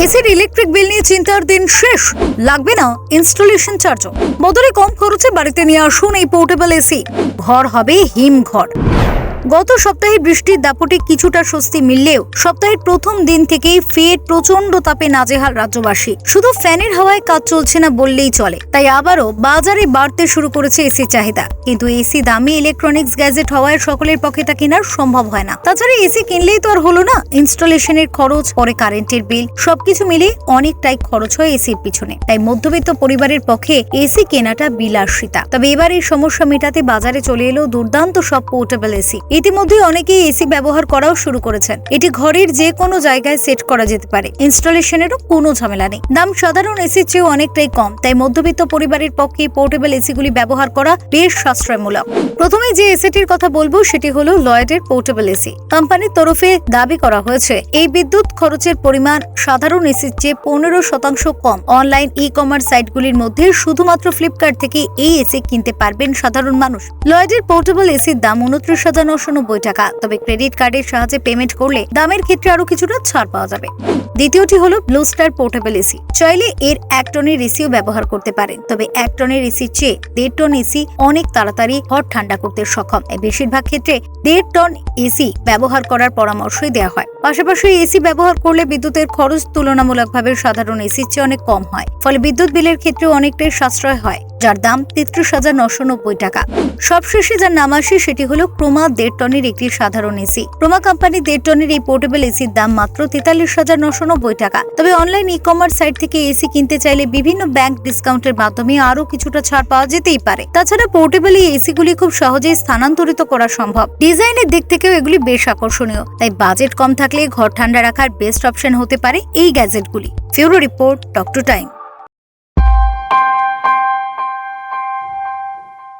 এসির electric bill নিয়ে চিন্তার দিন শেষ। লাগবে না ইনস্টলেশন চার্জও বদলে কম খরচে বাড়িতে নিয়ে আসুন এই পোর্টেবল এসি ঘর হবে হিম ঘর গত সপ্তাহে বৃষ্টির দাপটে কিছুটা স্বস্তি মিললেও সপ্তাহের প্রথম দিন থেকেই ফের প্রচণ্ড তাপে নাজেহাল রাজ্যবাসী। শুধু ফ্যানের হাওয়ায় কাজ চলছে না বললেই চলে। তাই আবারও বাজারে বাড়তে শুরু করেছে এসির চাহিদা। কিন্তু এসি দামি ইলেকট্রনিক্স গ্যাজেট হওয়ায় সকলের পক্ষে তা কেনার সম্ভব হয় না। তাছাড়া এসি কিনলেই তো আর হলো না, ইনস্টলেশনের খরচ, পরে কারেন্টের বিল, সবকিছু মিলে অনেকটাই খরচ হয় এসির পিছনে। তাই মধ্যবিত্ত পরিবারের পক্ষে এসি কেনাটা বিলাসিতা। তবে এবার এই সমস্যা মেটাতে বাজারে চলে এলো দুর্দান্ত সব পোর্টেবল এসি। ইতিমধ্যে অনেকেই এসি ব্যবহার করাও শুরু করেছেন। এটি ঘরের যে কোনো জায়গায় সেট করা যেতে পারে। ইনস্টলেশনেরও কোনো ঝামেলা নেই। দাম সাধারণ এসির চেয়েও অনেকটাই কম, তাই মধ্যবিত্ত পরিবারের পক্ষে পোর্টেবল এসিগুলি ব্যবহার করা বেশ সাশ্রয়মূলক। প্রথমে যে এসিটির কথা বলব, সেটি হলো লয়েডের পোর্টেবল এসি। কোম্পানির তরফে দাবি করা হয়েছে, এই বিদ্যুৎ খরচের পরিমাণ সাধারণ এসির চেয়ে পনেরো শতাংশ কম। অনলাইন ই কমার্স সাইটগুলির মধ্যে শুধুমাত্র ফ্লিপকার্ট থেকে এই এসি কিনতে পারবেন সাধারণ মানুষ। লয়েডের পোর্টেবল এসির দাম উনত্রিশ হাজার নশো নব্বই টাকা। তবে ক্রেডিট কার্ডের সাহায্যে পেমেন্ট করলে দামের ক্ষেত্রে আরও কিছুটা ছাড় পাওয়া যাবে। দ্বিতীয়টি হলো ব্লু স্টার পোর্টেবল এসি। চাইলে এর এক টনের এসিও ব্যবহার করতে পারেন। তবে এক টনের এসির চেয়ে দেড় টন এসি অনেক তাড়াতাড়ি হট ঠান্ডা করতে সক্ষম। বেশিরভাগ ক্ষেত্রে দেড় টন এসি ব্যবহার করার পরামর্শই দেওয়া হয়। পাশাপাশি এসি ব্যবহার করলে বিদ্যুতের খরচ তুলনামূলকভাবে সাধারণ এসির চেয়ে অনেক কম হয়। ফলে বিদ্যুৎ বিলের ক্ষেত্রে অনেকটাই সাশ্রয় হয়, যার দাম তেত্রিশ হাজার নশো নব্বই টাকা। সবশেষে যার নাম আসে সেটি হলো ক্রোমা দেড় টনের একটি সাধারণ এসি। ক্রোমা কোম্পানি দেড় টনের এই পোর্টেবল এসির দাম মাত্র তেতাল্লিশ হাজার নশো নব্বই টাকা। তবে অনলাইন ই কমার্স সাইট থেকে এসি কিনতে চাইলে বিভিন্ন ব্যাংক ডিসকাউন্টের মাধ্যমে আরও কিছুটা ছাড় পাওয়া যেতেই পারে। তাছাড়া পোর্টেবল এই এসিগুলি খুব সহজেই স্থানান্তরিত করা সম্ভব। ডিজাইনের দিক থেকেও এগুলি বেশ আকর্ষণীয়, তাই বাজেট কম থাকলে ঘর ঠান্ডা রাখার বেস্ট অপশন হতে পারে এই গ্যাজেটগুলি bureau report talk to time